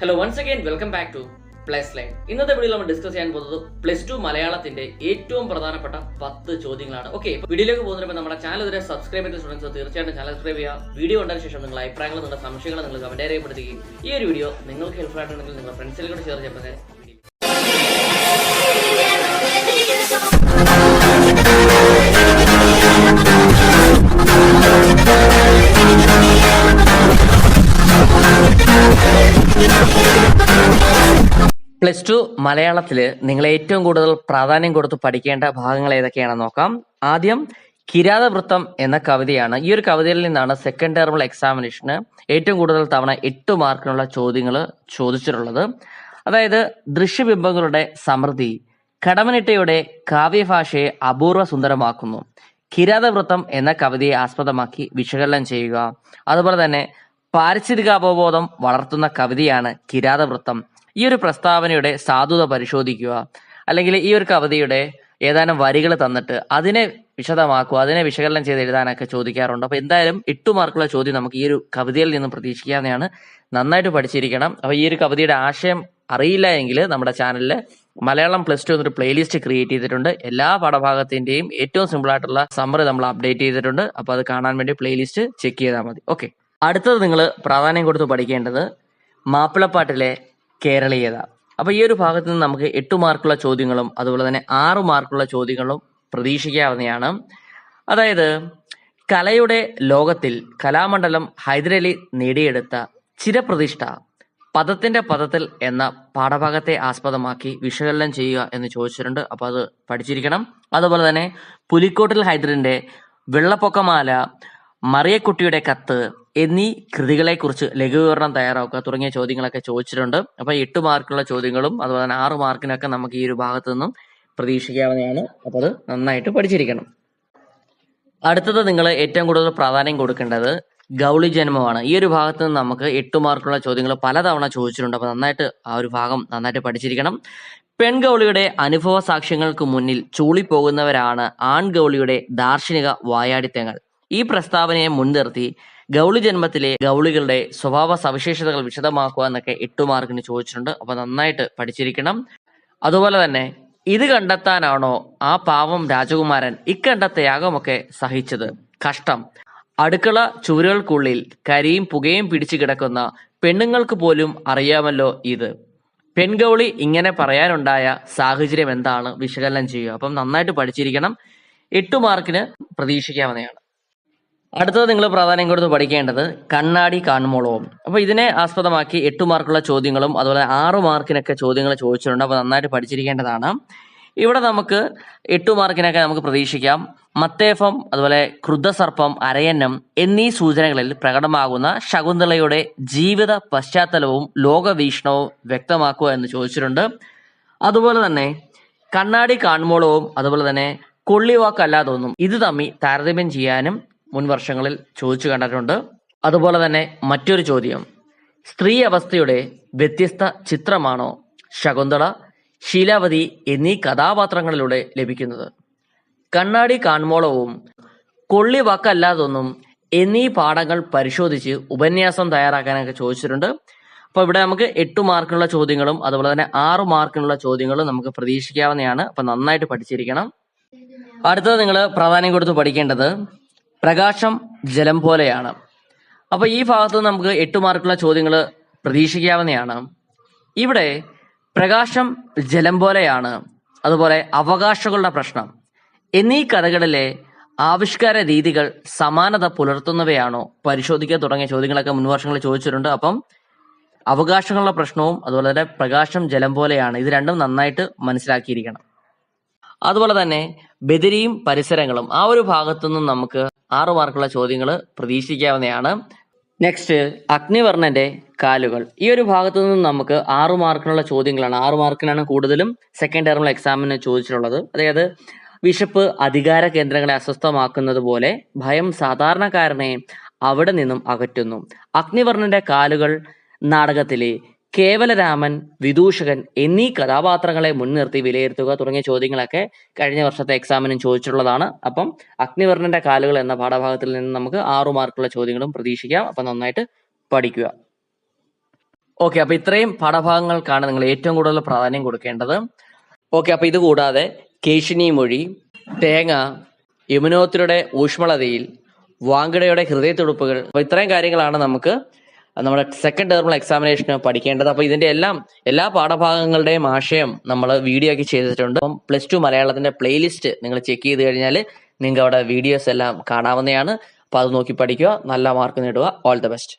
Hello once again welcome back to plus line ഇന്നത്തെ വീഡിയോയിൽ നമ്മൾ ഡിസ്കസ് ചെയ്യാൻ പോകുന്നത് പ്ലസ് ടു മലയാളത്തിന്റെ ഏറ്റവും പ്രധാനപ്പെട്ട പത്ത് ചോദ്യങ്ങളാണ്. ഓക്കെ വീഡിയോയിലേക്ക് പോകുന്നതിന് നമ്മുടെ ചാനൽ ഇതുവരെ സബ്സ്ക്രൈബ് ചെയ്ത സ്റ്റുഡൻസ് തീർച്ചയായിട്ടും ചാനൽ സബ്സ്ക്രൈബ് ചെയ്യുക. വീഡിയോ കണ്ടതിന് ശേഷം നിങ്ങളുടെ അഭിപ്രായങ്ങൾ നിങ്ങളുടെ സംശയങ്ങൾ നിങ്ങൾ കമന്റ് രേഖപ്പെടുത്തുകയും ഈ ഒരു വീഡിയോ നിങ്ങൾക്ക് ഹെൽപ്ഫുൾ ആയിട്ടുണ്ടെങ്കിൽ നിങ്ങളുടെ ഫ്രണ്ട്സിലേക്ക് ഷെയർ ചെയ്യുമ്പോൾ പ്ലസ് ടു മലയാളത്തിൽ നിങ്ങൾ ഏറ്റവും കൂടുതൽ പ്രാധാന്യം കൊടുത്ത് പഠിക്കേണ്ട ഭാഗങ്ങൾ ഏതൊക്കെയാണെന്ന് നോക്കാം. ആദ്യം കിരാതവൃത്തം എന്ന കവിതയാണ്. ഈ ഒരു കവിതയിൽ നിന്നാണ് സെക്കൻഡ് ടേർമൽ എക്സാമിനേഷന് ഏറ്റവും കൂടുതൽ തവണ എട്ട് മാർക്കിനുള്ള ചോദ്യങ്ങൾ ചോദിച്ചിട്ടുള്ളത്. അതായത് ദൃശ്യബിംബങ്ങളുടെ സമൃദ്ധി കടമനിട്ടയുടെ കാവ്യഭാഷയെ അപൂർവ സുന്ദരമാക്കുന്നു. കിരാതവൃത്തം എന്ന കവിതയെ ആസ്പദമാക്കി വിശകലനം ചെയ്യുക. അതുപോലെ തന്നെ പാരിസ്ഥിതികാവബോധം വളർത്തുന്ന കവിതയാണ് കിരാതവൃത്തം. ഈ ഒരു പ്രസ്താവനയുടെ സാധുത പരിശോധിക്കുക. അല്ലെങ്കിൽ ഈ ഒരു കവിതയുടെ ഏതാനും വരികൾ തന്നിട്ട് അതിനെ വിശദമാക്കുക അതിനെ വിശകലനം ചെയ്ത് എഴുതാനൊക്കെ ചോദിക്കാറുണ്ട്. അപ്പൊ എന്തായാലും എട്ടു മാർക്കുള്ള ചോദ്യം നമുക്ക് ഈ ഒരു കവിതയിൽ നിന്ന് പ്രതീക്ഷിക്കാവുന്നതാണ്. നന്നായിട്ട് പഠിച്ചിരിക്കണം. അപ്പൊ ഈ ഒരു കവിതയുടെ ആശയം അറിയില്ല എങ്കിൽ നമ്മുടെ ചാനലിൽ മലയാളം പ്ലസ് ടു എന്നൊരു പ്ലേലിസ്റ്റ് ക്രിയേറ്റ് ചെയ്തിട്ടുണ്ട്. എല്ലാ പാഠഭാഗത്തിന്റെയും ഏറ്റവും സിമ്പിൾ ആയിട്ടുള്ള സമ്മറി നമ്മൾ അപ്ഡേറ്റ് ചെയ്തിട്ടുണ്ട്. അപ്പൊ അത് കാണാൻ വേണ്ടി പ്ലേലിസ്റ്റ് ചെക്ക് ചെയ്താൽ മതി. ഓക്കെ. അടുത്തത് നിങ്ങൾ പ്രാധാന്യം കൊടുത്ത് പഠിക്കേണ്ടത് മാപ്പിളപ്പാട്ടിലെ കേരളീയത. അപ്പൊ ഈ ഒരു ഭാഗത്ത് നിന്ന് നമുക്ക് എട്ട് മാർക്കുള്ള ചോദ്യങ്ങളും അതുപോലെ തന്നെ ആറ് മാർക്കുള്ള ചോദ്യങ്ങളും പ്രതീക്ഷിക്കാവുന്നതാണ്. അതായത് കലയുടെ ലോകത്തിൽ കലാമണ്ഡലം ഹൈദരലി നേടിയെടുത്ത ചിരപ്രതിഷ്ഠ പദത്തിന്റെ പദത്തിൽ എന്ന പാഠഭാഗത്തെ ആസ്പദമാക്കി വിശകലനം ചെയ്യുക എന്ന് ചോദിച്ചിട്ടുണ്ട്. അപ്പൊ അത് പഠിച്ചിരിക്കണം. അതുപോലെ തന്നെ പുലിക്കോട്ടിൽ ഹൈദറിന്റെ വെള്ളപ്പൊക്കമാല മറിയക്കുട്ടിയുടെ കത്ത് എന്നീ കൃതികളെക്കുറിച്ച് ലഘുവിവരണം തയ്യാറാക്കുക തുടങ്ങിയ ചോദ്യങ്ങളൊക്കെ ചോദിച്ചിട്ടുണ്ട്. അപ്പൊ എട്ട് മാർക്കുള്ള ചോദ്യങ്ങളും അതുപോലെ തന്നെ ആറ് മാർക്കിനൊക്കെ നമുക്ക് ഈ ഒരു ഭാഗത്ത് നിന്നും പ്രതീക്ഷിക്കാവുന്നതാണ്. അപ്പൊ അത് നന്നായിട്ട് പഠിച്ചിരിക്കണം. അടുത്തത് നിങ്ങൾ ഏറ്റവും കൂടുതൽ പ്രാധാന്യം കൊടുക്കേണ്ടത് ഗൗളി ജന്മമാണ്. ഈ ഒരു ഭാഗത്ത് നിന്ന് നമുക്ക് എട്ട് മാർക്കുള്ള ചോദ്യങ്ങൾ പലതവണ ചോദിച്ചിട്ടുണ്ട്. അപ്പൊ നന്നായിട്ട് ആ ഒരു ഭാഗം നന്നായിട്ട് പഠിച്ചിരിക്കണം. പെൺഗൗളിയുടെ അനുഭവ സാക്ഷ്യങ്ങൾക്ക് മുന്നിൽ ചൂളിപ്പോകുന്നവരാണ് ആൺഗൗളിയുടെ ദാർശനിക വായാടിത്തങ്ങൾ. ഈ പ്രസ്താവനയെ മുൻനിർത്തി ഗൗളി ജന്മത്തിലെ ഗൗളികളുടെ സ്വഭാവ സവിശേഷതകൾ വിശദമാക്കുക എന്നൊക്കെ എട്ട് മാർക്കിന് ചോദിച്ചിട്ടുണ്ട്. അപ്പൊ നന്നായിട്ട് പഠിച്ചിരിക്കണം. അതുപോലെ തന്നെ ഇത് കണ്ടെത്താനാണോ ആ പാവം രാജകുമാരൻ ഇക്കണ്ട ത്യാഗമൊക്കെ സഹിച്ചത്? കഷ്ടം. അടുക്കള ചുവരുകൾക്കുള്ളിൽ കരിയും പുകയും പിടിച്ചു കിടക്കുന്ന പെണ്ണുങ്ങൾക്ക് പോലും അറിയാമല്ലോ ഇത്. പെൺഗൗളി ഇങ്ങനെ പറയാനുണ്ടായ സാഹചര്യം എന്താണ്? വിശകലനം ചെയ്യുക. അപ്പം നന്നായിട്ട് പഠിച്ചിരിക്കണം. എട്ടു മാർക്കിന് പ്രതീക്ഷിക്കാവുന്നതാണ്. അടുത്തത് നിങ്ങൾ പ്രാധാന്യം കൊടുത്ത് പഠിക്കേണ്ടത് കണ്ണാടി കാൺമോളവും അപ്പൊ ഇതിനെ ആസ്പദമാക്കി എട്ട് മാർക്കുള്ള ചോദ്യങ്ങളും അതുപോലെ ആറ് മാർക്കിനൊക്കെ ചോദ്യങ്ങൾ ചോദിച്ചിട്ടുണ്ട്. അപ്പൊ നന്നായിട്ട് പഠിച്ചിരിക്കേണ്ടതാണ്. ഇവിടെ നമുക്ക് എട്ട് മാർക്കിനൊക്കെ നമുക്ക് പ്രതീക്ഷിക്കാം. മത്തേഫം അതുപോലെ ക്രുദ്ധസർപ്പം അരയന്നം എന്നീ സൂചനകളിൽ പ്രകടമാകുന്ന ശകുന്തളയുടെ ജീവിത പശ്ചാത്തലവും ലോകവീക്ഷണവും വ്യക്തമാക്കുക എന്ന് ചോദിച്ചിട്ടുണ്ട്. അതുപോലെ തന്നെ കണ്ണാടി കാൺമോളവും അതുപോലെ തന്നെ കൊള്ളിവാക്കല്ലാതൊന്നും ഇത് തമ്മിൽ താരതമ്യം ചെയ്യാനും മുൻ വർഷങ്ങളിൽ ചോദിച്ചു കണ്ടിട്ടുണ്ട്. അതുപോലെ തന്നെ മറ്റൊരു ചോദ്യം. സ്ത്രീ അവസ്ഥയുടെ വ്യത്യസ്ത ചിത്രമാണോ ശകുന്തള ശീലാവതി എന്നീ കഥാപാത്രങ്ങളിലൂടെ ലഭിക്കുന്നത്? കണ്ണാടി കാൺമോളവും കൊള്ളി വാക്കല്ലാതൊന്നും എന്നീ പാഠങ്ങൾ പരിശോധിച്ച് ഉപന്യാസം തയ്യാറാക്കാനൊക്കെ ചോദിച്ചിട്ടുണ്ട്. അപ്പോൾ ഇവിടെ നമുക്ക് എട്ട് മാർക്കിനുള്ള ചോദ്യങ്ങളും അതുപോലെ തന്നെ ആറ് മാർക്കിനുള്ള ചോദ്യങ്ങളും നമുക്ക് പ്രതീക്ഷിക്കാവുന്നതാണ്. അപ്പൊ നന്നായിട്ട് പഠിച്ചിരിക്കണം. അടുത്തത് നിങ്ങൾ പ്രാധാന്യം കൊടുത്ത് പഠിക്കേണ്ടത് പ്രകാശം ജലം പോലെയാണ്. അപ്പൊ ഈ ഭാഗത്ത് നമുക്ക് എട്ട് മാർക്കുള്ള ചോദ്യങ്ങൾ പ്രതീക്ഷിക്കാവുന്നതാണ്. ഇവിടെ പ്രകാശം ജലം പോലെയാണ്. അതുപോലെ അവകാശങ്ങളുടെ പ്രശ്നം. എന്നീ കഥകളിലെ ആവിഷ്കാര രീതികൾ സമാനത പുലർത്തുന്നവയാണോ? പരിശോധിക്കുക തുടങ്ങിയ ചോദ്യങ്ങളൊക്കെ മുൻവർഷങ്ങളിൽ ചോദിച്ചിട്ടുണ്ട്. അപ്പം അവകാശങ്ങളുടെ പ്രശ്നവും അതുപോലെ തന്നെ പ്രകാശം ജലം പോലെയാണ്. ഇത് രണ്ടും നന്നായിട്ട് മനസ്സിലാക്കിയിരിക്കണം. അതുപോലെ തന്നെ ബദരിയും പരിസരങ്ങളും ആ ഒരു ഭാഗത്തു നിന്നും നമുക്ക് ആറു മാർക്കുള്ള ചോദ്യങ്ങൾ പ്രതീക്ഷിക്കാവുന്നതാണ്. നെക്സ്റ്റ് അഗ്നിവർണന്റെ കാലുകൾ. ഈ ഒരു ഭാഗത്തു നിന്നും നമുക്ക് ആറു മാർക്കിനുള്ള ചോദ്യങ്ങളാണ്. ആറു മാർക്കിനാണ് കൂടുതലും സെക്കൻഡ് ടേർമിൽ എക്സാമിന് ചോദിച്ചിട്ടുള്ളത്. അതായത് വിശപ്പ് അധികാര കേന്ദ്രങ്ങളെ അസ്വസ്ഥമാക്കുന്നത് പോലെ ഭയം സാധാരണക്കാരനെ അവിടെ നിന്നും അകറ്റുന്നു. അഗ്നിവർണന്റെ കാലുകൾ നാടകത്തിലെ കേവലരാമൻ വിദൂഷകൻ എന്നീ കഥാപാത്രങ്ങളെ മുൻനിർത്തി വിലയിരുത്തുക തുടങ്ങിയ ചോദ്യങ്ങളൊക്കെ കഴിഞ്ഞ വർഷത്തെ എക്സാമിനും ചോദിച്ചിട്ടുള്ളതാണ്. അപ്പം അഗ്നിവർണന്റെ കാലുകൾ എന്ന പാഠഭാഗത്തിൽ നിന്ന് നമുക്ക് ആറു മാർക്കുള്ള ചോദ്യങ്ങളും പ്രതീക്ഷിക്കാം. അപ്പം നന്നായിട്ട് പഠിക്കുക. ഓക്കെ അപ്പൊ ഇത്രയും പാഠഭാഗങ്ങൾക്കാണ് നിങ്ങൾ ഏറ്റവും കൂടുതൽ പ്രാധാന്യം കൊടുക്കേണ്ടത്. ഓക്കെ അപ്പൊ ഇത് കൂടാതെ കേശിനി മൊഴി തേങ്ങ യമുനോത്രിയുടെ ഊഷ്മളതയിൽ വാങ്കടയുടെ ഹൃദയത്തുടുപ്പുകൾ അപ്പൊ ഇത്രയും കാര്യങ്ങളാണ് നമുക്ക് നമ്മുടെ സെക്കൻഡ് ടേർമൽ എക്സാമിനേഷന് പഠിക്കേണ്ടത്. അപ്പൊ ഇതിന്റെ എല്ലാം എല്ലാ പാഠഭാഗങ്ങളുടെയും ആശയം നമ്മൾ വീഡിയോ ആക്കി ചെയ്തിട്ടുണ്ട്. അപ്പം പ്ലസ് ടു മലയാളത്തിന്റെ പ്ലേലിസ്റ്റ് നിങ്ങൾ ചെക്ക് ചെയ്ത് കഴിഞ്ഞാൽ നിങ്ങൾക്ക് അവിടെ വീഡിയോസ് എല്ലാം കാണാവുന്നതാണ്. അപ്പൊ അത് നോക്കി പഠിക്കുക. നല്ല മാർക്ക് നേടുക. All the best